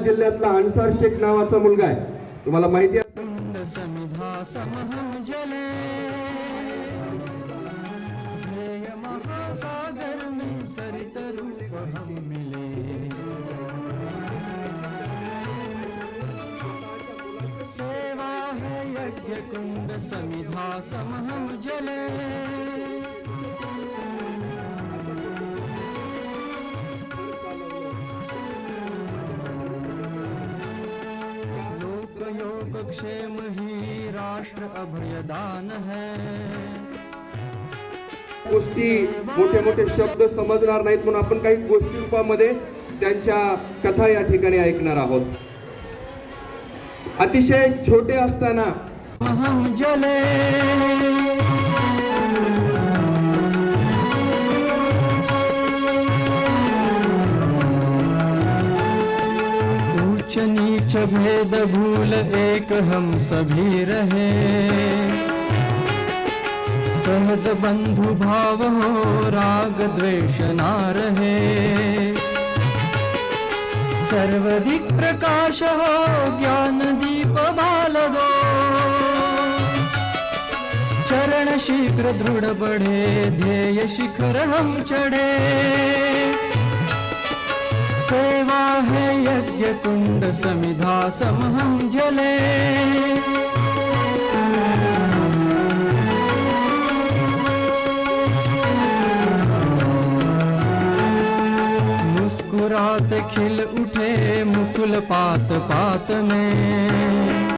जिल्ह्यातला अन्सार शेख नावाचा मुलगा आहे. तुम्हाला माहिती आहे. कुंड सेवा है यज्ञ कुंड समिधा समहम जले। लोक योग क्षेम ही राष्ट्र अभयदान है। गोष्टी मोठे मोठे शब्द समजणार नाहीत म्हणून आपण काही गोष्टी रूपामध्ये त्यांच्या कथा या ठिकाणी ऐकणार आहोत. अतिशय छोटे असताना नीच भेद भूल एक हम सभी रहे। सहज बंधु भाव हो, राग द्वेष ना रहे। सर्वदिक प्रकाश हो, ज्ञान दीप बाल दो। चरण शीघ्र दृढ़ बढ़े, ध्येय शिखर हम चढ़े। सेवा है यज्ञ कुंड समिधा समहं जले मुस्कुरात खिल उठे मुकुल पात पात में